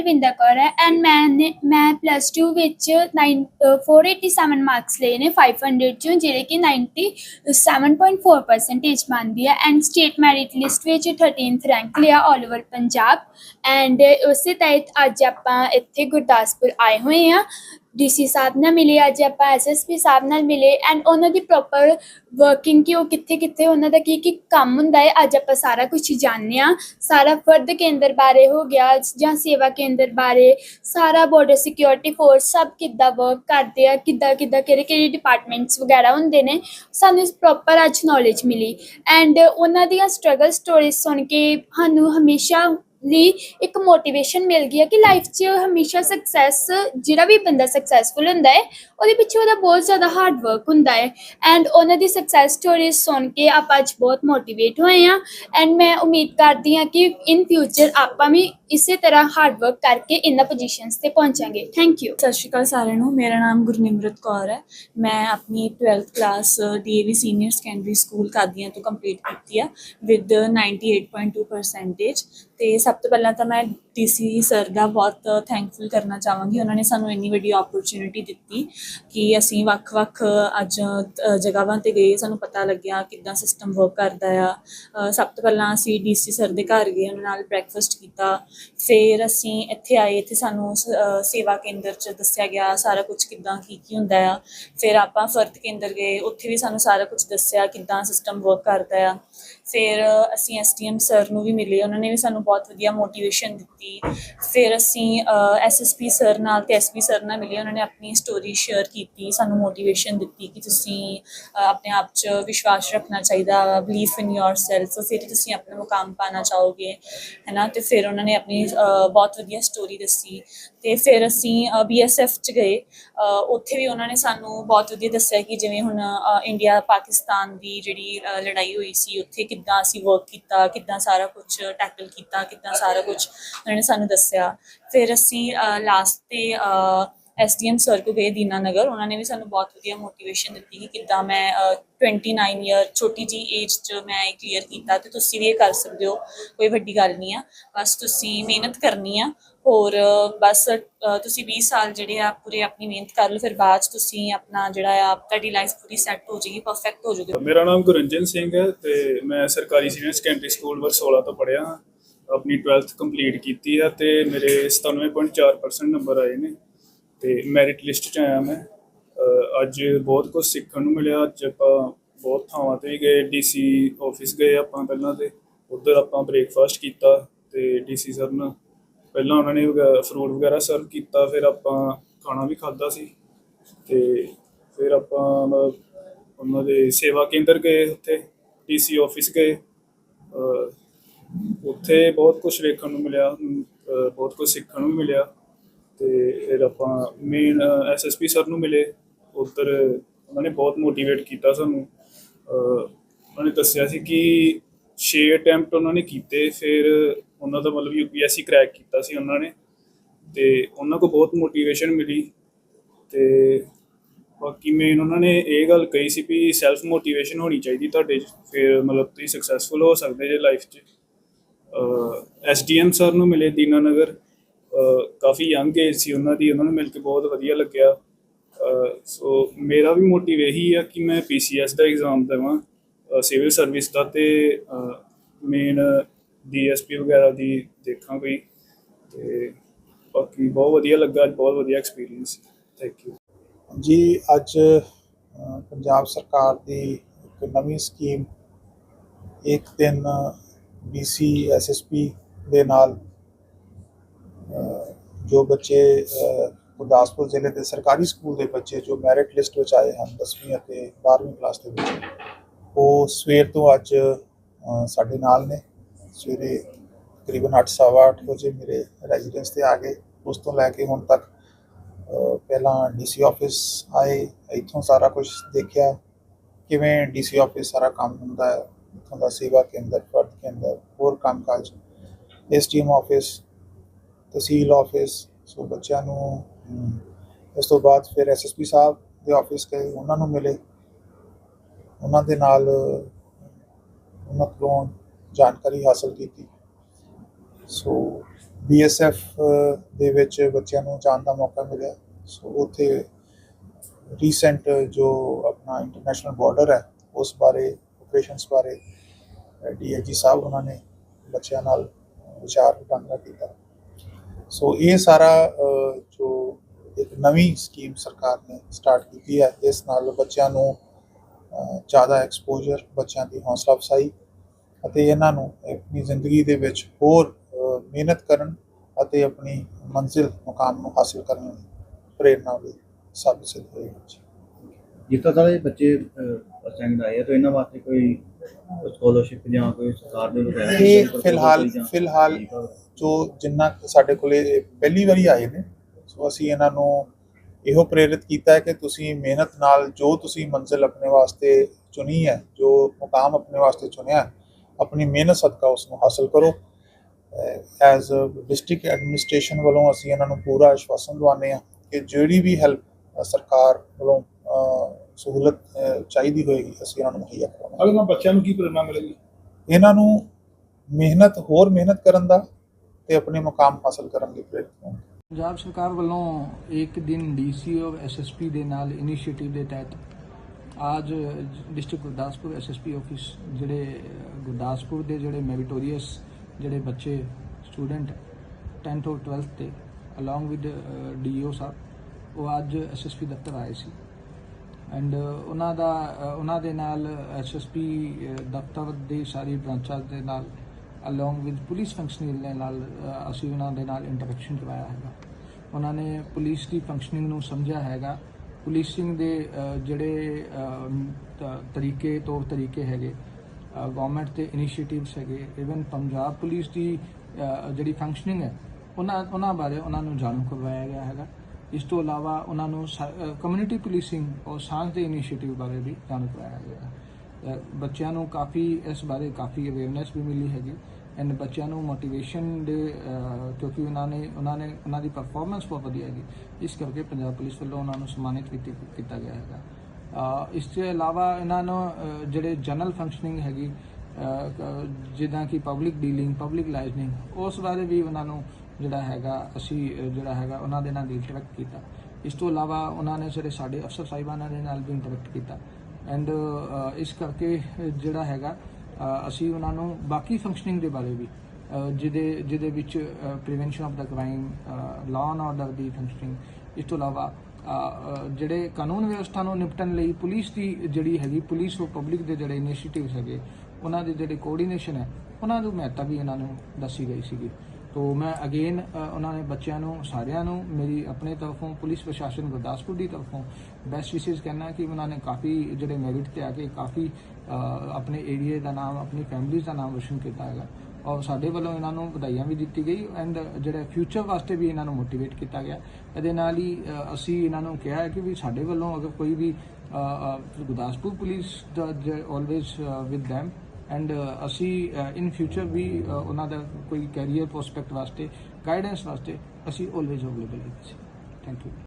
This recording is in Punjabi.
ਬਲਵਿੰਦਰ ਕੌਰ ਹੈ ਐਂਡ ਮੈਂ ਮੈਂ ਪਲੱਸ 2 ਵਿੱਚ 9 487 ਮਾਰਕਸ ਲਏ ਨੇ 500 ਚੋਂ, ਜਿਹੜੇ ਕਿ 97.4 ਪਰਸੈਂਟੇਜ ਮੰਨਦੀ ਹੈ ਐਂਡ ਸਟੇਟ ਮੈਰਿਟ ਲਿਸਟ ਵਿੱਚ 13th ਰੈਂਕ ਲਿਆ ਆਲ ਓਵਰ ਪੰਜਾਬ ਐਂਡ ਉਸੇ ਤਹਿਤ ਅੱਜ ਆਪਾਂ ਇੱਥੇ ਗੁਰਦਾਸਪੁਰ ਆਏ ਹੋਏ ਹਾਂ। ਡੀਸੀ ਸਾਹਿਬ ਨਾਲ ਮਿਲੇ, ਅੱਜ ਆਪਾਂ ਐਸਐਸਪੀ ਸਾਹਿਬ ਨਾਲ ਮਿਲੇ ਐਂਡ ਉਹਨਾਂ ਦੀ ਪ੍ਰੋਪਰ ਵਰਕਿੰਗ ਕਿ ਉਹ ਕਿੱਥੇ ਕਿੱਥੇ, ਉਹਨਾਂ ਦਾ ਕੀ ਕੀ ਕੰਮ ਹੁੰਦਾ ਹੈ, ਅੱਜ ਆਪਾਂ ਸਾਰਾ ਕੁਝ ਜਾਣਦੇ ਹਾਂ। ਸਾਰਾ ਫਰਦ ਕੇਂਦਰ ਬਾਰੇ ਹੋ ਗਿਆ ਜਾਂ ਸੇਵਾ ਕੇਂਦਰ ਬਾਰੇ, ਸਾਰਾ ਬਾਰਡਰ ਸਿਕਿਉਰਿਟੀ ਫੋਰਸ ਸਭ ਕਿੱਦਾਂ ਵਰਕ ਕਰਦੇ ਆ, ਕਿੱਦਾਂ ਕਿੱਦਾਂ, ਕਿਹੜੇ ਕਿਹੜੇ ਡਿਪਾਰਟਮੈਂਟਸ ਵਗੈਰਾ ਹੁੰਦੇ ਨੇ, ਸਾਨੂੰ ਇਸ ਪ੍ਰੋਪਰ ਅੱਜ ਨੌਲੇਜ ਮਿਲੀ। ਐਂਡ ਉਹਨਾਂ ਦੀਆਂ ਸਟਰਗਲ ਸਟੋਰੀਜ਼ ਸੁਣ ਕੇ ਸਾਨੂੰ ਹਮੇਸ਼ਾ ਲਈ ਇੱਕ ਮੋਟੀਵੇਸ਼ਨ ਮਿਲ ਗਈ ਹੈ ਕਿ ਲਾਈਫ 'ਚ ਹਮੇਸ਼ਾ ਸਕਸੈਸ ਜਿਹੜਾ ਵੀ ਬੰਦਾ ਸਕਸੈਸਫੁਲ ਹੁੰਦਾ ਹੈ, ਉਹਦੇ ਪਿੱਛੇ ਉਹਦਾ ਬਹੁਤ ਜ਼ਿਆਦਾ ਹਾਰਡ ਵਰਕ ਹੁੰਦਾ ਹੈ। ਐਂਡ ਉਹਨਾਂ ਦੀ ਸਕਸੈਸ ਸਟੋਰੀਜ਼ ਸੁਣ ਕੇ ਆਪਾਂ ਅੱਜ ਬਹੁਤ ਮੋਟੀਵੇਟ ਹੋਏ ਹਾਂ। ਐਂਡ ਮੈਂ ਉਮੀਦ ਕਰਦੀ ਹਾਂ ਕਿ ਇਨ ਫਿਊਚਰ ਆਪਾਂ ਵੀ ਇਸੇ ਤਰ੍ਹਾਂ ਹਾਰਡ ਵਰਕ ਕਰਕੇ ਇਨਾਂ ਪੋਜੀਸ਼ਨਸ ਤੇ ਪਹੁੰਚਾਂਗੇ। ਥੈਂਕ ਯੂ ਸਤਿ ਸ਼੍ਰੀ ਅਕਾਲ ਸਾਰਿਆਂ ਨੂੰ। ਮੇਰਾ ਨਾਮ ਗੁਰਨਿਮਰਤ ਕੌਰ ਹੈ। ਮੈਂ ਆਪਣੀ 12th class DAV senior secondary school Qadian ਤੋਂ ਕੰਪਲੀਟ ਕੀਤੀ ਆ ਵਿਦ 98.2 ਪਰਸੈਂਟੇਜ ਤੇ ਸਭ ਤੋਂ ਪਹਿਲਾਂ ਤਾਂ ਮੈਂ ਟੀਸੀ ਸਰ ਦਾ ਬਹੁਤ ਥੈਂਕਫੁਲ ਕਰਨਾ ਚਾਹਾਂਗੀ। ਉਹਨਾਂ ਨੇ ਸਾਨੂੰ ਇੰਨੀ ਵੱਡੀ ਓਪਰਚੁਨਿਟੀ ਦਿੱਤੀ ਕਿ ਅਸੀਂ ਵੱਖ-ਵੱਖ ਅੱਜ ਜਗ੍ਹਾਵਾਂ ਤੇ ਗਏ। ਸਾਨੂੰ ਪਤਾ ਲੱਗਿਆ ਕਿੱਦਾਂ ਸਿਸਟਮ ਵਰਕ ਕਰਦਾ ਆ। ਸਭ ਤੋਂ ਪਹਿਲਾਂ ਅਸੀਂ ਡੀਸੀ ਸਰ ਦੇ ਘਰ ਗਏ, ਉਹਨਾਂ ਨਾਲ ਬ੍ਰੈਕਫਾਸਟ ਕੀਤਾ। ਫਿਰ ਅਸੀਂ ਇੱਥੇ ਆਏ। ਇੱਥੇ ਸਾਨੂੰ ਸੇਵਾ ਕੇਂਦਰ 'ਚ ਦੱਸਿਆ ਗਿਆ ਸਾਰਾ ਕੁਝ ਕਿੱਦਾਂ ਕੀ ਕੀ ਹੁੰਦਾ ਆ। ਫਿਰ ਆਪਾਂ ਫਰਤ ਕੇਂਦਰ ਗਏ। ਉੱਥੇ ਵੀ ਸਾਨੂੰ ਸਾਰਾ ਕੁਝ ਦੱਸਿਆ ਕਿੱਦਾਂ ਸਿਸਟਮ ਵਰਕ ਕਰਦਾ ਆ। ਫਿਰ ਅਸੀਂ ਐਸਟੀਐਮ ਸਰ ਨੂੰ ਵੀ ਮਿਲੇ। ਉਹਨਾਂ ਨੇ ਵੀ ਸਾਨੂੰ ਬਹੁਤ ਵਧੀਆ ਮੋਟੀਵੇਸ਼ਨ ਫਿਰ ਅਸੀਂ ਐਸਐਸਪੀ ਸਰ ਨਾਲ ਤੇ ਐਸਪੀ ਸਰ ਨਾਲ ਮਿਲੇ, ਉਹਨਾਂ ਨੇ ਆਪਣੀ ਸਟੋਰੀ ਸ਼ੇਅਰ ਕੀਤੀ, ਸਾਨੂੰ ਮੋਟੀਵੇਸ਼ਨ ਦਿੱਤੀ ਕਿ ਤੁਸੀਂ ਆਪਣੇ ਆਪ 'ਚ ਵਿਸ਼ਵਾਸ ਰੱਖਣਾ ਚਾਹੀਦਾ ਬਲੀਫ ਇਨ ਯੋਰਸੈਲਫ ਫਿਰ ਤੁਸੀਂ ਆਪਣਾ ਮੁਕਾਮ ਪਾਣਾ ਚਾਹੋਗੇ, ਹੈਨਾ? ਤੇ ਫਿਰ ਉਹਨਾਂ ਨੇ ਆਪਣੀ ਬਹੁਤ ਵਧੀਆ ਸਟੋਰੀ ਦੱਸੀ। ਤੇ ਫਿਰ ਅਸੀਂ ਬੀਐਸਐਫ 'ਚ ਗਏ। ਉੱਥੇ ਵੀ ਉਹਨਾਂ ਨੇ ਸਾਨੂੰ ਬਹੁਤ ਵਧੀਆ ਦੱਸਿਆ ਕਿ ਜਿਵੇਂ ਹੁਣ ਇੰਡੀਆ ਪਾਕਿਸਤਾਨ ਦੀ ਜਿਹੜੀ ਲੜਾਈ ਹੋਈ ਸੀ, ਉੱਥੇ ਕਿੱਦਾਂ ਅਸੀਂ ਵਰਕ ਕੀਤਾ, ਕਿੱਦਾਂ ਸਾਰਾ ਕੁਝ ਟੈਕਲ ਕੀਤਾ, ਕਿੱਦਾਂ ਸਾਰਾ ਕੁਝ ਉਹਨਾਂ ਨੇ ਸਾਨੂੰ ਦੱਸਿਆ। ਫਿਰ ਅਸੀਂ ਲਾਸਟ ਤੇ ਐਸਡੀਐਮ ਸਰ ਕੋ ਗਏ ਦੀਨਾਨਗਰ, ਉਹਨਾਂ ਨੇ ਵੀ ਸਾਨੂੰ ਬਹੁਤ ਵਧੀਆ ਮੋਟੀਵੇਸ਼ਨ ਦਿੱਤੀ ਕਿ ਕਿੱਦਾਂ ਮੈਂ 29 ਇਅਰ ਛੋਟੀ ਜੀ ਏਜ 'ਚ ਮੈਂ ਇਹ ਕਲੀਅਰ ਕੀਤਾ ਤੇ ਤੁਸੀਂ ਵੀ ਇਹ ਕਰ ਸਕਦੇ ਹੋ, ਕੋਈ ਵੱਡੀ ਗੱਲ ਨਹੀਂ ਆ। ਬਸ ਤੁਸੀਂ ਮਿਹਨਤ ਕਰਨੀ ਆ, ਹੋਰ, ਬਸ ਤੁਸੀਂ 20 ਸਾਲ ਜਿਹੜੇ ਆ ਪੂਰੇ ਆਪਣੀ ਮਿਹਨਤ ਕਰ ਲਓ, ਫਿਰ ਬਾਅਦ 'ਚ ਤੁਸੀਂ ਆਪਣਾ ਜਿਹੜਾ ਆ, ਤੁਹਾਡੀ ਲਾਈਫ ਪੂਰੀ ਸੈੱਟ ਹੋ ਜਾਏਗੀ ਪਰਫੈਕਟ ਹੋ ਜਾਓਗੇ। ਮੇਰਾ ਨਾਮ ਗੁਰੰਜਨ ਸਿੰਘ ਹੈ ਤੇ ਮੈਂ ਸਰਕਾਰੀ ਸੀਨੀਅਰ ਸੈਕੰਡਰੀ ਸਕੂਲ ਵਰਸੋਲਾ ਤੋਂ ਪੜ੍ਹਿਆ ਹਾਂ ਆਪਣੀ 12th ਕੰਪਲੀਟ ਕੀਤੀ ਹੈ ਤੇ ਮੇਰੇ 97.4% ਨੰਬਰ ਆਏ ਨੇ। ਤੇ ਮੈਰਿਟ ਲਿਸਟ 'ਚ ਆਇਆ ਮੈਂ। ਅੱਜ ਬਹੁਤ ਕੁਝ ਸਿੱਖਣ ਨੂੰ ਮਿਲਿਆ। ਅੱਜ ਆਪਾਂ ਬਹੁਤ ਥਾਵਾਂ ਤੇ ਵੀ ਗਏ ਡੀਸੀ ਆਫਿਸ ਗਏ ਆਪਾਂ ਪਹਿਲਾਂ ਤੇ। ਉੱਧਰ ਆਪਾਂ ਬ੍ਰੇਕਫਾਸਟ ਕੀਤਾ ਤੇ ਡੀਸੀ ਸਰ ਨਾਲ। ਪਹਿਲਾਂ ਉਹਨਾਂ ਨੇ ਫਰੂਟ ਵਗੈਰਾ ਸਰਵ ਕੀਤਾ, ਫਿਰ ਆਪਾਂ ਖਾਣਾ ਵੀ ਖਾਦਾ ਸੀ। ਤੇ ਫਿਰ ਆਪਾਂ ਮਤਲਬ ਉਹਨਾਂ ਦੇ ਸੇਵਾ ਕੇਂਦਰ ਗਏ ਉੱਥੇ। ਡੀਸੀ ਆਫਿਸ ਗਏ। ਉੱਥੇ ਬਹੁਤ ਕੁਝ ਵੇਖਣ ਨੂੰ ਮਿਲਿਆ। ਬਹੁਤ ਕੁਝ ਸਿੱਖਣ ਨੂੰ ਮਿਲਿਆ। ਤੇ ਫਿਰ ਆਪਾਂ ਮੇਨ ਐਸਐਸਪੀ ਸਰ ਨੂੰ ਮਿਲੇ। ਉੱਧਰ ਉਹਨਾਂ ਨੇ ਬਹੁਤ ਮੋਟੀਵੇਟ ਕੀਤਾ ਸਾਨੂੰ। ਉਹਨਾਂ ਨੇ ਦੱਸਿਆ ਸੀ ਕਿ 6 ਅਟੈਂਪਟ ਉਹਨਾਂ ਨੇ ਕੀਤੇ। ਫਿਰ ਉਹਨਾਂ ਦਾ ਮਤਲਬ ਯੂਪੀਐਸਸੀ ਕ੍ਰੈਕ ਕੀਤਾ ਸੀ ਉਹਨਾਂ ਨੇ। ਤੇ ਉਹਨਾਂ ਕੋ ਬਹੁਤ ਮੋਟੀਵੇਸ਼ਨ ਮਿਲੀ। ਤੇ ਬਾਕੀ ਮੇਨ ਉਹਨਾਂ ਨੇ ਇਹ ਗੱਲ ਕਹੀ ਸੀ ਵੀ ਸੈਲਫ ਮੋਟੀਵੇਸ਼ਨ ਹੋਣੀ ਚਾਹੀਦੀ ਤੁਹਾਡੇ 'ਚ। ਫਿਰ ਮਤਲਬ ਤੁਸੀਂ ਸਕਸੈਸਫੁਲ ਹੋ ਸਕਦੇ ਜੇ ਲਾਈਫ 'ਚ। ਐਸਡੀਐਮ ਸਰ ਨੂੰ ਮਿਲੇ ਦੀਨਾਨਗਰ। ਅਹ ਕਾਫੀ ਯੰਗ ਏਜ ਸੀ ਉਹਨਾਂ ਦੀ, ਉਹਨਾਂ ਨੂੰ ਮਿਲ ਕੇ ਬਹੁਤ ਵਧੀਆ ਲੱਗਿਆ। ਸੋ ਮੇਰਾ ਵੀ ਮੋਟਿਵ ਇਹੀ ਆ ਕਿ ਮੈਂ ਪੀਸੀਐਸ ਦਾ ਐਗਜ਼ਾਮ ਦੇਵਾਂ ਸਿਵਲ ਸਰਵਿਸ ਦਾ ਤੇ ਮੇਨ ਡੀਐਸਪੀ ਵਗੈਰਾ ਦੀ ਦੇਖਾਂ ਕੋਈ। ਤੇ ਬਾਕੀ ਬਹੁਤ ਵਧੀਆ ਲੱਗਾ ਬਹੁਤ ਵਧੀਆ ਐਕਸਪੀਰੀਅੰਸ ਥੈਂਕ ਯੂ ਜੀ, ਅੱਜ ਪੰਜਾਬ ਸਰਕਾਰ ਦੀ ਇੱਕ ਨਵੀਂ ਸਕੀਮ ਇੱਕ ਦਿਨ ਡੀਸੀ ਐਸਐਸਪੀ ਦੇ ਨਾਲ ਜੋ ਬੱਚੇ ਗੁਰਦਾਸਪੁਰ ਜ਼ਿਲ੍ਹੇ ਦੇ ਸਰਕਾਰੀ ਸਕੂਲ ਦੇ ਬੱਚੇ ਜੋ ਮੈਰਿਟ ਲਿਸਟ ਵਿੱਚ ਆਏ ਹਨ 10ਵੀਂ ਅਤੇ 12ਵੀਂ ਕਲਾਸ ਦੇ ਵਿੱਚ, ਉਹ ਸਵੇਰ ਤੋਂ ਅੱਜ ਸਾਡੇ ਨਾਲ ਨੇ। ਸਵੇਰੇ ਤਕਰੀਬਨ 8:30 ਵਜੇ ਮੇਰੇ ਰੈਜ਼ੀਡੈਂਸ ਤੇ ਆ ਗਏ। ਉਸ ਤੋਂ ਲੈ ਕੇ ਹੁਣ ਤੱਕ, ਅਹ, ਪਹਿਲਾਂ ਡੀਸੀ ਆਫਿਸ ਆਏ, ਇੱਥੋਂ ਸਾਰਾ ਕੁਝ ਦੇਖਿਆ। ਕਿਵੇਂ ਡੀਸੀ ਆਫਿਸ ਸਾਰਾ ਕੰਮ ਹੁੰਦਾ ਹੈ, ਇੱਥੋਂ ਦਾ ਸੇਵਾ ਕੇਂਦਰ, ਫਰਦ ਕੇਂਦਰ, ਹੋਰ ਕੰਮਕਾਜ SDM office tehsil office, so ਬੱਚਿਆਂ ਨੂੰ ਇਸ ਤੋਂ ਬਾਅਦ ਫਿਰ ਐਸਐਸਪੀ ਸਾਹਿਬ ਦੇ ਆਫਿਸ ਗਏ, ਉਹਨਾਂ ਨੂੰ ਮਿਲੇ। ਉਹਨਾਂ ਦੇ ਨਾਲ, ਉਹਨਾਂ ਤੋਂ ਜਾਣਕਾਰੀ ਹਾਸਲ ਕੀਤੀ। ਸੋ ਬੀਐਸਐਫ ਦੇ ਵਿੱਚ ਬੱਚਿਆਂ ਨੂੰ ਜਾਣ ਦਾ ਮੌਕਾ ਮਿਲਿਆ। ਸੋ ਉੱਥੇ ਰੀਸੈਂਟ ਜੋ ਆਪਣਾ ਇੰਟਰਨੈਸ਼ਨਲ ਬਾਰਡਰ ਹੈ, ਉਸ ਬਾਰੇ, ਆਪਰੇਸ਼ਨਸ ਬਾਰੇ ਡੀਆਈਜੀ ਸਾਹਿਬ ਉਹਨਾਂ ਨੇ ਬੱਚਿਆਂ ਨਾਲ ਵਿਚਾਰ ਵਟਾਂਦਰਾ ਕੀਤਾ। ਸੋ ਇਹ ਸਾਰਾ ਜੋ ਇੱਕ ਨਵੀਂ ਸਕੀਮ ਸਰਕਾਰ ਨੇ ਸਟਾਰਟ ਕੀਤੀ ਹੈ ਇਸ ਨਾਲ ਬੱਚਿਆਂ ਨੂੰ ਜ਼ਿਆਦਾ ਐਕਸਪੋਜ਼ਰ ਬੱਚਿਆਂ ਦੀ ਹੌਸਲਾ ਅਫਸਾਈ ਅਤੇ ਇਹਨਾਂ ਨੂੰ ਆਪਣੀ ਜ਼ਿੰਦਗੀ ਦੇ ਵਿੱਚ ਹੋਰ ਮਿਹਨਤ ਕਰਨ ਅਤੇ ਆਪਣੀ ਮੰਜ਼ਿਲ ਮੁਕਾਮ ਨੂੰ ਹਾਸਿਲ ਕਰਨ ਲਈ ਪ੍ਰੇਰਨਾ ਵੀ ਸਾਬਿਤ ਸਿੱਧ ਹੋਏਗੀ ਜਿਸ ਤਰ੍ਹਾਂ ਸਾਰੇ ਬੱਚੇ ਅਸੈਂਡ ਆਏ ਤਾਂ ਇਹਨਾਂ ਵਾਸਤੇ ਕੋਈ ਸਕਾਲਰਸ਼ਿਪ ਜਾਂ ਕੋਈ ਸਰਕਾਰ ਦੇ ਇਹ ਫਿਲਹਾਲ ਫਿਲਹਾਲ ਜੋ ਜਿੰਨਾ ਸਾਡੇ ਕੋਲੇ ਪਹਿਲੀ ਵਾਰੀ ਆਏ ਨੇ ਸੋ ਅਸੀਂ ਇਹਨਾਂ ਨੂੰ ਇਹੋ ਪ੍ਰੇਰਿਤ ਕੀਤਾ ਹੈ ਕਿ ਤੁਸੀਂ ਮਿਹਨਤ ਨਾਲ ਜੋ ਤੁਸੀਂ ਮੰਜ਼ਿਲ ਆਪਣੇ ਵਾਸਤੇ ਚੁਣੀ ਹੈ ਜੋ ਮੁਕਾਮ ਆਪਣੇ ਵਾਸਤੇ ਚੁਣਿਆ ਆਪਣੀ ਮਿਹਨਤ ਸਦਕਾ ਉਸ ਨੂੰ ਹਾਸਲ ਕਰੋ। ਐਜ਼ ਡਿਸਟ੍ਰਿਕਟ ਐਡਮਿਨਿਸਟ੍ਰੇਸ਼ਨ ਵੱਲੋਂ ਅਸੀਂ ਇਹਨਾਂ ਨੂੰ ਪੂਰਾ ਆਸ਼ਵਾਸਨ ਦਵਾਉਂਦੇ ਹਾਂ ਕਿ ਜਿਹੜੀ ਵੀ ਹੈਲਪ ਸਰਕਾਰ ਵੱਲੋਂ ਸਹੂਲਤ ਚਾਹੀਦੀ ਹੋਏਗੀ ਅਸੀਂ ਇਹਨਾਂ ਨੂੰ ਮੁਹੱਈਆ ਕਰਾਵਾਂਗੇ ਅਗਰ ਬੱਚਿਆਂ ਨੂੰ ਕੀ ਪ੍ਰੇਰਨਾ ਮਿਲੇਗੀ? ਇਹਨਾਂ ਨੂੰ ਮਿਹਨਤ ਹੋਰ ਮਿਹਨਤ ਕਰਨ ਦਾ ਤੇ ਆਪਣੇ ਮੁਕਾਮ ਹਾਸਲ ਕਰਨ ਲਈ ਪ੍ਰੇਰਿਤ ਹੋਣ ਪੰਜਾਬ ਸਰਕਾਰ ਵੱਲੋਂ ਇੱਕ ਦਿਨ ਡੀਸੀ ਔਰ ਐਸਐਸਪੀ ਦੇ ਨਾਲ ਇਨੀਸ਼ੀਏਟਿਵ ਦੇ ਤਹਿਤ ਅੱਜ ਡਿਸਟ੍ਰਿਕਟ ਗੁਰਦਾਸਪੁਰ ਐਸਐਸਪੀ ਆਫਿਸ ਜਿਹੜੇ ਗੁਰਦਾਸਪੁਰ ਦੇ ਜਿਹੜੇ ਮੈਰੀਟੋਰੀਅਸ ਜਿਹੜੇ ਬੱਚੇ ਸਟੂਡੈਂਟ 10th ਔਰ 12th ਤੇ ਅਲੋਂਗ ਵਿਦ ਡੀਓ ਸਾਹਿਬ, ਉਹ ਅੱਜ ਐਸਐਸਪੀ ਦਫ਼ਤਰ ਆਏ ਸੀ। ਐਂਡ uh, ਉਹਨਾਂ ਦਾ uh, ਉਹਨਾਂ ਦੇ ਨਾਲ ਐਸਐਸਪੀ uh, ਦਫ਼ਤਰ ਦੀ ਸਾਰੀ ਬ੍ਰਾਂਚਾਂ ਦੇ ਨਾਲ ਅਲੋਂਗ ਵਿਦ ਪੁਲਿਸ ਫੰਕਸ਼ਨਲ ਦੇ ਨਾਲ ਅਸੀਂ ਉਹਨਾਂ ਦੇ ਨਾਲ ਇੰਟਰੈਕਸ਼ਨ ਕਰਵਾਇਆ ਹੈਗਾ। ਉਹਨਾਂ ਨੇ ਪੁਲਿਸ ਦੀ ਫੰਕਸ਼ਨਿੰਗ ਨੂੰ ਸਮਝਿਆ ਹੈਗਾ। ਪੁਲਿਸਿੰਗ ਦੇ ਜਿਹੜੇ ਤਰੀਕੇ, ਤੌਰ ਤਰੀਕੇ ਹੈਗੇ ਗਵਰਨਮੈਂਟ ਦੇ ਇਨੀਸ਼ੀਏਟਿਵਸ ਹੈਗੇ ਇਵਨ ਪੰਜਾਬ ਪੁਲਿਸ ਦੀ ਜਿਹੜੀ ਫੰਕਸ਼ਨਿੰਗ ਹੈ, ਉਹਨਾਂ ਉਹਨਾਂ ਬਾਰੇ ਉਹਨਾਂ ਨੂੰ ਜਾਣੂ ਕਰਵਾਇਆ ਗਿਆ ਹੈਗਾ। ਇਸ ਤੋਂ ਇਲਾਵਾ ਉਹਨਾਂ ਨੂੰ ਕਮਿਊਨਿਟੀ ਪੁਲਿਸਿੰਗ ਔਰ ਸਾਂਝ ਦੇ ਇਨੀਸ਼ੀਏਟਿਵ ਬਾਰੇ ਵੀ ਜਾਣੂ ਕਰਵਾਇਆ ਗਿਆ। ਹੈ ਬੱਚਿਆਂ ਨੂੰ ਕਾਫੀ ਇਸ ਬਾਰੇ ਕਾਫੀ ਅਵੇਅਰਨੈਸ ਵੀ ਮਿਲੀ ਹੈਗੀ। ਐਂਡ ਬੱਚਿਆਂ ਨੂੰ ਮੋਟੀਵੇਸ਼ਨ ਦੇ ਕਿਉਂਕਿ ਉਹਨਾਂ ਨੇ ਉਹਨਾਂ ਨੇ, ਉਹਨਾਂ ਦੀ ਪਰਫਾਰਮੈਂਸ ਬਹੁਤ ਵਧੀਆ ਹੈਗੀ। ਇਸ ਕਰਕੇ ਪੰਜਾਬ ਪੁਲਿਸ ਵੱਲੋਂ ਉਹਨਾਂ ਨੂੰ ਸਨਮਾਨਿਤ ਕੀਤੀ ਕੀਤਾ ਗਿਆ ਹੈਗਾ। ਇਸ ਤੋਂ ਇਲਾਵਾ ਇਹਨਾਂ ਨੂੰ ਜਿਹੜੇ ਜਨਰਲ ਫੰਕਸ਼ਨਿੰਗ ਹੈਗੀ ਜਿੱਦਾਂ ਕਿ ਪਬਲਿਕ ਡੀਲਿੰਗ ਪਬਲਿਕ ਲਾਈਜ਼ਨਿੰਗ ਉਸ ਬਾਰੇ ਵੀ ਉਹਨਾਂ ਨੂੰ ਜਿਹੜਾ ਹੈਗਾ, ਅਸੀਂ ਜਿਹੜਾ ਹੈਗਾ, ਉਹਨਾਂ ਦੇ ਨਾਲ ਇੰਟਰੈਕਟ ਕੀਤਾ। ਇਸ ਤੋਂ ਇਲਾਵਾ ਉਹਨਾਂ ਨੇ ਜਿਹੜੇ ਸਾਡੇ ਅਫਸਰ ਸਾਹਿਬਾਨਾਂ ਦੇ ਨਾਲ ਵੀ ਇੰਟਰੈਕਟ ਕੀਤਾ। ਐਂਡ uh, ਇਸ ਕਰਕੇ ਜਿਹੜਾ ਹੈਗਾ ਅਸੀਂ ਉਹਨਾਂ ਨੂੰ ਬਾਕੀ ਫੰਕਸ਼ਨਿੰਗ ਦੇ ਬਾਰੇ ਵੀ ਜਿਹਦੇ ਜਿਹਦੇ ਵਿੱਚ ਪ੍ਰੀਵੈਂਸ਼ਨ ਆਫ ਦਾ ਕ੍ਰਾਈਮ ਲਾਅ ਐਂਡ ਆਰਡਰ ਦੀ ਫੰਕਸ਼ਨਿੰਗ ਇਸ ਤੋਂ ਇਲਾਵਾ ਜਿਹੜੇ ਕਾਨੂੰਨ ਵਿਵਸਥਾ ਨੂੰ ਨਿਪਟਣ ਲਈ ਪੁਲਿਸ ਦੀ ਜਿਹੜੀ ਹੈਗੀ, ਪੁਲਿਸ ਉਹ ਪਬਲਿਕ ਦੇ ਜਿਹੜੇ ਇਨੀਸ਼ੀਏਟਿਵਸ ਹੈਗੇ, ਉਹਨਾਂ ਦੇ ਜਿਹੜੇ ਕੋਆਰਡੀਨੇਸ਼ਨ ਹੈ, ਉਹਨਾਂ ਦੀ ਮਹੱਤਤਾ ਵੀ ਇਹਨਾਂ ਨੂੰ ਦੱਸੀ ਗਈ ਸੀਗੀ। ਤੋ ਮੈਂ ਅਗੇਨ ਉਹਨਾਂ ਨੇ ਬੱਚਿਆਂ ਨੂੰ, ਸਾਰਿਆਂ ਨੂੰ ਮੇਰੀ ਆਪਣੇ ਤਰਫੋਂ, ਪੁਲਿਸ ਪ੍ਰਸ਼ਾਸਨ ਗੁਰਦਾਸਪੁਰ ਦੀ ਤਰਫੋਂ ਬੈਸਟ ਵਿਸ਼ੇਸ ਕਹਿਣਾ ਕਿ ਉਹਨਾਂ ਨੇ ਕਾਫੀ ਜਿਹੜੇ ਮੈਰਿਟ ਤੇ ਆ ਕੇ ਕਾਫੀ ਆਪਣੇ ਏਰੀਏ ਦਾ ਨਾਮ, ਆਪਣੀ ਫੈਮਿਲੀ ਦਾ ਨਾਮ ਰੋਸ਼ਨ ਕੀਤਾ ਹੈਗਾ। ਔਰ ਸਾਡੇ ਵੱਲੋਂ ਇਹਨਾਂ ਨੂੰ ਵਧਾਈਆਂ ਵੀ ਦਿੱਤੀ ਗਈ ਐਂਡ ਜਿਹੜਾ ਫਿਊਚਰ ਵਾਸਤੇ ਵੀ ਇਹਨਾਂ ਨੂੰ ਮੋਟੀਵੇਟ ਕੀਤਾ ਗਿਆ। ਇਹਦੇ ਨਾਲ ਹੀ ਅਸੀਂ ਇਹਨਾਂ ਨੂੰ ਕਿਹਾ ਹੈ ਕਿ ਵੀ ਸਾਡੇ ਵੱਲੋਂ ਅਗਰ ਕੋਈ ਵੀ ਗੁਰਦਾਸਪੁਰ ਪੁਲਿਸ ਦਾ always with them and uh, ਅਸੀਂ uh, ਇਨ ਫਿਊਚਰ ਵੀ uh, ਉਹਨਾਂ ਦਾ ਕੋਈ ਕੈਰੀਅਰ ਪ੍ਰੋਸਪੈਕਟ ਵਾਸਤੇ ਗਾਈਡੈਂਸ ਵਾਸਤੇ ਅਸੀਂ ਆਲਵੇਜ਼ ਅਵੇਲੇਬਲ ਹਾਂ। Thank you